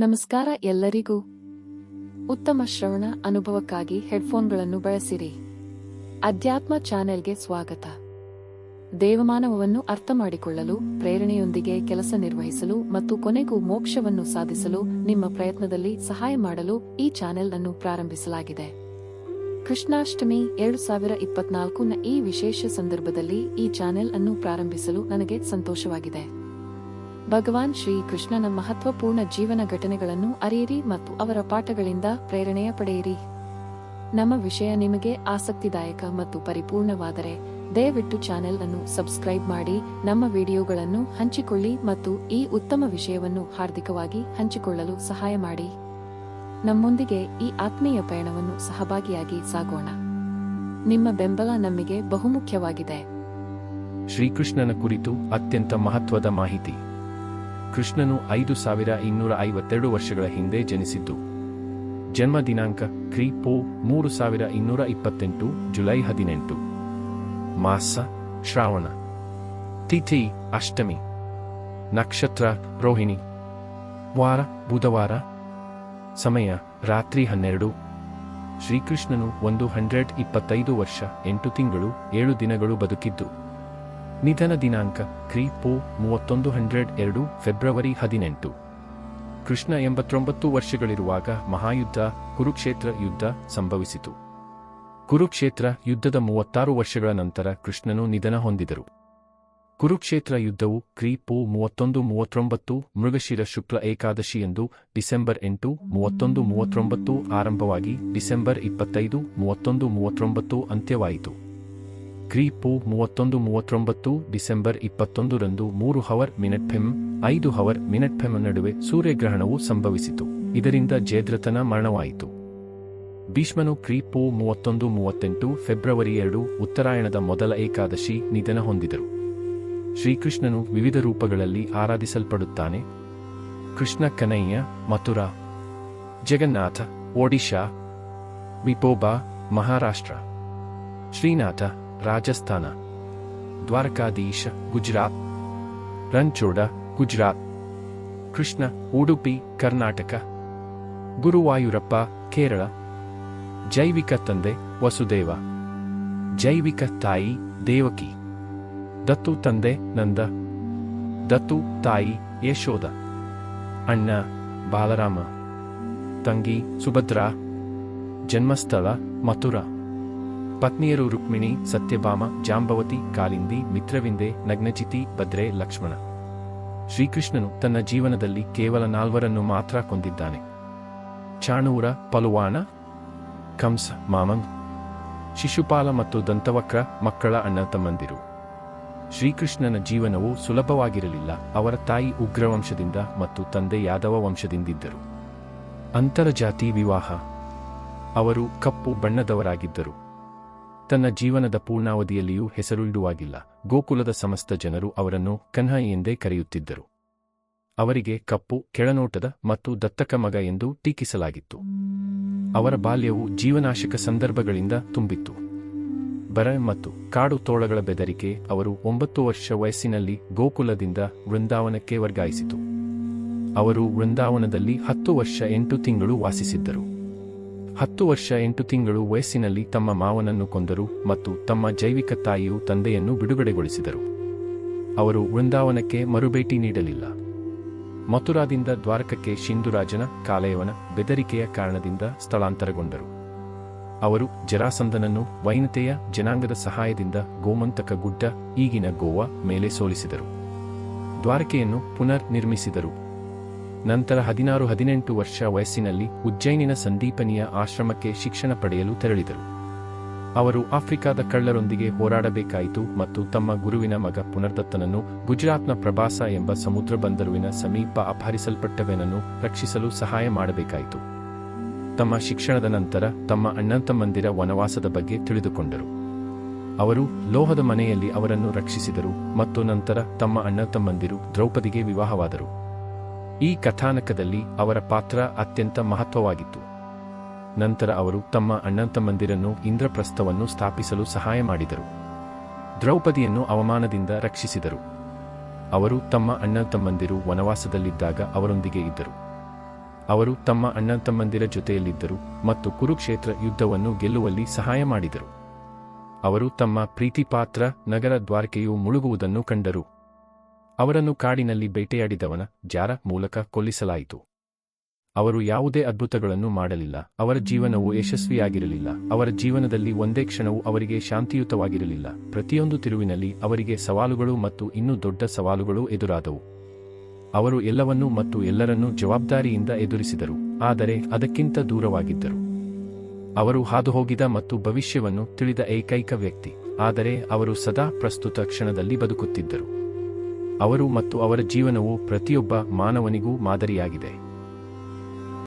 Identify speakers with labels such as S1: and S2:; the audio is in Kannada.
S1: ನಮಸ್ಕಾರ ಎಲ್ಲರಿಗೂ. ಉತ್ತಮ ಶ್ರವಣ ಅನುಭವಕ್ಕಾಗಿ ಹೆಡ್ಫೋನ್ಗಳನ್ನು ಬಳಸಿರಿ. ಅಧ್ಯಾತ್ಮ ಚಾನೆಲ್ಗೆ ಸ್ವಾಗತ. ದೇವಮಾನವವನ್ನು ಅರ್ಥ ಮಾಡಿಕೊಳ್ಳಲು ಪ್ರೇರಣೆಯೊಂದಿಗೆ ಕೆಲಸ ನಿರ್ವಹಿಸಲು ಮತ್ತು ಕೊನೆಗೂ ಮೋಕ್ಷವನ್ನು ಸಾಧಿಸಲು ನಿಮ್ಮ ಪ್ರಯತ್ನದಲ್ಲಿ ಸಹಾಯ ಮಾಡಲು ಈ ಚಾನೆಲ್ ಅನ್ನು ಪ್ರಾರಂಭಿಸಲಾಗಿದೆ. ಕೃಷ್ಣಾಷ್ಟಮಿ ಎರಡು ಸಾವಿರ ಇಪ್ಪತ್ನಾಲ್ಕು ಈ ವಿಶೇಷ ಸಂದರ್ಭದಲ್ಲಿ ಈ ಚಾನೆಲ್ ಅನ್ನು ಪ್ರಾರಂಭಿಸಲು ನನಗೆ ಸಂತೋಷವಾಗಿದೆ. ಭಗವಾನ್ ಶ್ರೀ ಕೃಷ್ಣನ ಮಹತ್ವಪೂರ್ಣ ಜೀವನ ಘಟನೆಗಳನ್ನು ಅರಿಯಿರಿ ಮತ್ತು ಅವರ ಪಾಠಗಳಿಂದ ಪ್ರೇರಣೆಯ ಪಡೆಯಿರಿ. ನಮ್ಮ ವಿಷಯ ನಿಮಗೆ ಆಸಕ್ತಿದಾಯಕ ಮತ್ತು ಪರಿಪೂರ್ಣವಾದರೆ ದಯವಿಟ್ಟು ಚಾನೆಲ್ ಅನ್ನು ಸಬ್ಸ್ಕ್ರೈಬ್ ಮಾಡಿ, ನಮ್ಮ ವಿಡಿಯೋಗಳನ್ನು ಹಂಚಿಕೊಳ್ಳಿ ಮತ್ತು ಈ ಉತ್ತಮ ವಿಷಯವನ್ನು ಹಾರ್ದಿಕವಾಗಿ ಹಂಚಿಕೊಳ್ಳಲು ಸಹಾಯ ಮಾಡಿ. ನಮ್ಮೊಂದಿಗೆ ಈ ಆತ್ಮೀಯ ಪಯಣವನ್ನು ಸಹಭಾಗಿಯಾಗಿ ಸಾಗೋಣ. ನಿಮ್ಮ ಬೆಂಬಲ ನಮಗೆ ಬಹುಮುಖ್ಯವಾಗಿದೆ.
S2: ಶ್ರೀಕೃಷ್ಣನ ಕುರಿತು ಅತ್ಯಂತ ಮಹತ್ವದ ಮಾಹಿತಿ. ಕೃಷ್ಣನು ಐದು ಸಾವಿರ ಇನ್ನೂರ ಐವತ್ತೆರಡು ವರ್ಷಗಳ ಹಿಂದೆ ಜನಿಸಿದ್ದು. ಜನ್ಮ ದಿನಾಂಕ ಕ್ರಿ ಪೋ ಮೂರು ಸಾವಿರ ಇನ್ನೂರ ಇಪ್ಪತ್ತೆಂಟು, ಜುಲೈ ಹದಿನೆಂಟು. ಮಾಸ, ಶ್ರಾವಣ. ತಿಥಿ, ಅಷ್ಟಮಿ. ನಕ್ಷತ್ರ, ರೋಹಿಣಿ. ವಾರ, ಬುಧವಾರ. ಸಮಯ, ರಾತ್ರಿ ಹನ್ನೆರಡು. ಶ್ರೀಕೃಷ್ಣನು ಒಂದು ಹಂಡ್ರೆಡ್ ಇಪ್ಪತ್ತೈದು ವರ್ಷ, ಎಂಟು ತಿಂಗಳು, ಏಳು ದಿನಗಳು ಬದುಕಿದ್ದು. ನಿಧನ ದಿನಾಂಕ ಕ್ರಿ ಪೋ ಮೂವತ್ತೊಂದು ಹಂಡ್ರೆಡ್ ಎರಡು ಫೆಬ್ರವರಿ ಹದಿನೆಂಟು. ಕೃಷ್ಣ ಎಂಬತ್ತೊಂಬತ್ತು ವರ್ಷಗಳಿರುವಾಗ ಮಹಾಯುದ್ಧ, ಕುರುಕ್ಷೇತ್ರ ಯುದ್ಧ ಸಂಭವಿಸಿತು. ಕುರುಕ್ಷೇತ್ರ ಯುದ್ಧದ ಮೂವತ್ತಾರು ವರ್ಷಗಳ ನಂತರ ಕೃಷ್ಣನು ನಿಧನ ಹೊಂದಿದರು. ಕುರುಕ್ಷೇತ್ರ ಯುದ್ಧವು ಕ್ರಿ ಪೋ ಮೂವತ್ತೊಂದು ಮೂವತ್ತೊಂಬತ್ತು ಮೃಗಶಿರ ಶುಕ್ಲ ಏಕಾದಶಿ ಎಂದು ಡಿಸೆಂಬರ್ ಎಂಟು ಮೂವತ್ತೊಂದು ಮೂವತ್ತೊಂಬತ್ತು ಆರಂಭವಾಗಿ ಡಿಸೆಂಬರ್ ಇಪ್ಪತ್ತೈದು ಮೂವತ್ತೊಂದು ಮೂವತ್ತೊಂಬತ್ತು ಅಂತ್ಯವಾಯಿತು. ಕ್ರೀಪು ಮೂವತ್ತೊಂದು ಮೂವತ್ತೊಂಬತ್ತು ಡಿಸೆಂಬರ್ ಇಪ್ಪತ್ತೊಂದರಂದು ಮೂರು ಹವರ್ ಮಿನಿಟ್ ಫೆಮ್ ಐದು ಹವರ್ ಮಿನಟ್ ಫೆಮ್ ನಡುವೆ ಸೂರ್ಯಗ್ರಹಣವು ಸಂಭವಿಸಿತು. ಇದರಿಂದ ಜೇದ್ರತನ ಮರಣವಾಯಿತು. ಭೀಷ್ಮನು ಕ್ರೀಪು ಮೂವತ್ತೊಂದು ಮೂವತ್ತೆಂಟು ಫೆಬ್ರವರಿ ಎರಡು ಉತ್ತರಾಯಣದ ಮೊದಲ ಏಕಾದಶಿ ನಿಧನ ಹೊಂದಿದರು. ಶ್ರೀಕೃಷ್ಣನು ವಿವಿಧ ರೂಪಗಳಲ್ಲಿ ಆರಾಧಿಸಲ್ಪಡುತ್ತಾನೆ. ಕೃಷ್ಣ ಕನಯ್ಯ, ಮಥುರಾ, ಜಗನ್ನಾಥ, ಒಡಿಶಾ, ವಿಪೋಬಾ, ಮಹಾರಾಷ್ಟ್ರ, ಶ್ರೀನಾಥ ರಾಜಸ್ಥಾನ, ದ್ವಾರಕಾಧೀಶ, ಗುಜರಾತ್ ರಂಚೋಡ ಗುಜರಾತ್, ಕೃಷ್ಣ, ಉಡುಪಿ, ಕರ್ನಾಟಕ, ಗುರುವಾಯೂರಪ್ಪ, ಕೇರಳ, ಜೈವಿಕ ತಂದೆ ವಸುದೇವ, ಜೈವಿಕ ತಾಯಿ ದೇವಕಿ, ದತ್ತು ತಂದೆ ನಂದ, ದತ್ತು ತಾಯಿ ಯಶೋದ ಅಣ್ಣ ಬಾಲರಾಮ, ತಂಗಿ ಸುಭದ್ರಾ, ಜನ್ಮಸ್ಥಳ ಮಥುರಾ. ಪತ್ನಿಯರು ರುಕ್ಮಿಣಿ, ಸತ್ಯಭಾಮ, ಜಾಂಬವತಿ, ಕಾಲಿಂದಿ, ಮಿತ್ರವಿಂದೆ, ನಗ್ನಚಿತಿ, ಭದ್ರೆ, ಲಕ್ಷ್ಮಣ. ಶ್ರೀಕೃಷ್ಣನು ತನ್ನ ಜೀವನದಲ್ಲಿ ಕೇವಲ ನಾಲ್ವರನ್ನು ಮಾತ್ರ ಕೊಂದಿದ್ದಾನೆ. ಚಾಣೂರ, ಪಲುವಾಣ, ಕಂಸ, ಮಾಮಂಗ್, ಶಿಶುಪಾಲ ಮತ್ತು ದಂತವಕ್ರ ಮಕ್ಕಳ ಅಣ್ಣ ತಮ್ಮಂದಿರು. ಶ್ರೀಕೃಷ್ಣನ ಜೀವನವು ಸುಲಭವಾಗಿರಲಿಲ್ಲ, ಅವರ ತಾಯಿ ಉಗ್ರವಂಶದಿಂದ ಮತ್ತು ತಂದೆ ಯಾದವ ವಂಶದಿಂದಿದ್ದರು. ಅಂತರಜಾತಿ ವಿವಾಹ. ಅವರು ಕಪ್ಪು ಬಣ್ಣದವರಾಗಿದ್ದರು. ತನ್ನ ಜೀವನದ ಪೂರ್ಣಾವಧಿಯಲ್ಲಿಯೂ ಹೆಸರು ಇಡುವಾಗಿಲ್ಲ ಗೋಕುಲದ ಸಮಸ್ತ ಜನರು ಅವರನ್ನು ಕನ್ಹ ಎಂದೇ ಕರೆಯುತ್ತಿದ್ದರು. ಅವರಿಗೆ ಕಪ್ಪು, ಕೆಳನೋಟದ ಮತ್ತು ದತ್ತಕ ಮಗ ಎಂದು ಟೀಕಿಸಲಾಗಿತ್ತು. ಅವರ ಬಾಲ್ಯವು ಜೀವನಾಶಕ ಸಂದರ್ಭಗಳಿಂದ ತುಂಬಿತ್ತು. ಬರ ಮತ್ತು ಕಾಡು ತೋಳಗಳ ಬೆದರಿಕೆ ಅವರು ಒಂಬತ್ತು ವರ್ಷ ವಯಸ್ಸಿನಲ್ಲಿ ಗೋಕುಲದಿಂದ ವೃಂದಾವನಕ್ಕೆ ವರ್ಗಾಯಿಸಿತು. ಅವರು ವೃಂದಾವನದಲ್ಲಿ ಹತ್ತು ವರ್ಷ ಎಂಟು ತಿಂಗಳು ವಾಸಿಸಿದ್ದರು. ಹತ್ತು ವರ್ಷ ಎಂಟು ತಿಂಗಳು ವಯಸ್ಸಿನಲ್ಲಿ ತಮ್ಮ ಮಾವನನ್ನು ಕೊಂದರು ಮತ್ತು ತಮ್ಮ ಜೈವಿಕ ತಾಯಿಯು ತಂದೆಯನ್ನು ಬಿಡುಗಡೆಗೊಳಿಸಿದರು. ಅವರು ವೃಂದಾವನಕ್ಕೆ ಮರುಭೇಟಿ ನೀಡಲಿಲ್ಲ. ಮಥುರಾದಿಂದ ದ್ವಾರಕಕ್ಕೆ ಶಿಂದುರಾಜನ ಕಾಲಯವನ ಬೆದರಿಕೆಯ ಕಾರಣದಿಂದ ಸ್ಥಳಾಂತರಗೊಂಡರು. ಅವರು ಜರಾಸಂದನನ್ನು ವೈನತೆಯ ಜನಾಂಗದ ಸಹಾಯದಿಂದ ಗೋಮಂತಕ ಗುಡ್ಡ ಈಗಿನ ಗೋವಾ ಮೇಲೆ ಸೋಲಿಸಿದರು. ದ್ವಾರಕೆಯನ್ನು ಪುನರ್ ನಿರ್ಮಿಸಿದರು ನಂತರ ಹದಿನಾರು ಹದಿನೆಂಟು ವರ್ಷ ವಯಸ್ಸಿನಲ್ಲಿ ಉಜ್ಜಯಿನಿನ ಸಂದೀಪನಿಯ ಆಶ್ರಮಕ್ಕೆ ಶಿಕ್ಷಣ ಪಡೆಯಲು ತೆರಳಿದರು. ಅವರು ಆಫ್ರಿಕಾದ ಕಳ್ಳರೊಂದಿಗೆ ಹೋರಾಡಬೇಕಾಯಿತು ಮತ್ತು ತಮ್ಮ ಗುರುವಿನ ಮಗ ಪುನರ್ದತ್ತನನ್ನು ಗುಜರಾತ್ನ ಪ್ರಭಾಸ ಎಂಬ ಸಮುದ್ರ ಬಂದರುವಿನ ಸಮೀಪ ಅಪಹರಿಸಲ್ಪಟ್ಟವೆನನ್ನು ರಕ್ಷಿಸಲು ಸಹಾಯ ಮಾಡಬೇಕಾಯಿತು. ತಮ್ಮ ಶಿಕ್ಷಣದ ನಂತರ ತಮ್ಮ ಅಣ್ಣಂತಮ್ಮಂದಿರ ವನವಾಸದ ಬಗ್ಗೆ ತಿಳಿದುಕೊಂಡರು. ಅವರು ಲೋಹದ ಮನೆಯಲ್ಲಿ ಅವರನ್ನು ರಕ್ಷಿಸಿದರು ಮತ್ತು ನಂತರ ತಮ್ಮ ಅಣ್ಣತಮ್ಮಂದಿರು ದ್ರೌಪದಿಗೆ ವಿವಾಹವಾದರು. ಈ ಕಥಾನಕದಲ್ಲಿ ಅವರ ಪಾತ್ರ ಅತ್ಯಂತ ಮಹತ್ವವಾಗಿತ್ತು. ನಂತರ ಅವರು ತಮ್ಮ ಅಣ್ಣತಮ್ಮಂದಿರನ್ನು ಇಂದ್ರಪ್ರಸ್ಥವನ್ನು ಸ್ಥಾಪಿಸಲು ಸಹಾಯ ಮಾಡಿದರು. ದ್ರೌಪದಿಯನ್ನು ಅವಮಾನದಿಂದ ರಕ್ಷಿಸಿದರು. ಅವರು ತಮ್ಮ ಅಣ್ಣ ತಮ್ಮಂದಿರು ವನವಾಸದಲ್ಲಿದ್ದಾಗ ಅವರೊಂದಿಗೆ ಇದ್ದರು. ಅವರು ತಮ್ಮ ಅಣ್ಣ ತಮ್ಮಂದಿರ ಜೊತೆಯಲ್ಲಿದ್ದರು ಮತ್ತು ಕುರುಕ್ಷೇತ್ರ ಯುದ್ಧವನ್ನು ಗೆಲ್ಲುವಲ್ಲಿ ಸಹಾಯ ಮಾಡಿದರು. ಅವರು ತಮ್ಮ ಪ್ರೀತಿಪಾತ್ರ ನಗರ ದ್ವಾರಕೆಯು ಮುಳುಗುವುದನ್ನು ಕಂಡರು. ಅವರನ್ನು ಕಾಡಿನಲ್ಲಿ ಬೇಟೆಯಾಡಿದವನ ಜಾರ ಮೂಲಕ ಕೊಲ್ಲಿಸಲಾಯಿತು. ಅವರು ಯಾವುದೇ ಅದ್ಭುತಗಳನ್ನು ಮಾಡಲಿಲ್ಲ, ಅವರ ಜೀವನವು ಯಶಸ್ವಿಯಾಗಿರಲಿಲ್ಲ, ಅವರ ಜೀವನದಲ್ಲಿ ಒಂದೇ ಕ್ಷಣವೂ ಅವರಿಗೆ ಶಾಂತಿಯುತವಾಗಿರಲಿಲ್ಲ, ಪ್ರತಿಯೊಂದು ತಿರುವಿನಲ್ಲಿ ಅವರಿಗೆ ಸವಾಲುಗಳು ಮತ್ತು ಇನ್ನೂ ದೊಡ್ಡ ಸವಾಲುಗಳು ಎದುರಾದವು. ಅವರು ಎಲ್ಲವನ್ನೂ ಮತ್ತು ಎಲ್ಲರನ್ನೂ ಜವಾಬ್ದಾರಿಯಿಂದ ಎದುರಿಸಿದರು, ಆದರೆ ಅದಕ್ಕಿಂತ ದೂರವಾಗಿದ್ದರು. ಅವರು ಹಾದುಹೋಗಿದ ಮತ್ತು ಭವಿಷ್ಯವನ್ನು ತಿಳಿದ ಏಕೈಕ ವ್ಯಕ್ತಿ, ಆದರೆ ಅವರು ಸದಾ ಪ್ರಸ್ತುತ ಕ್ಷಣದಲ್ಲಿ ಬದುಕುತ್ತಿದ್ದರು. ಅವರು ಮತ್ತು ಅವರ ಜೀವನವು ಪ್ರತಿಯೊಬ್ಬ ಮಾನವನಿಗೂ ಮಾದರಿಯಾಗಿದೆ.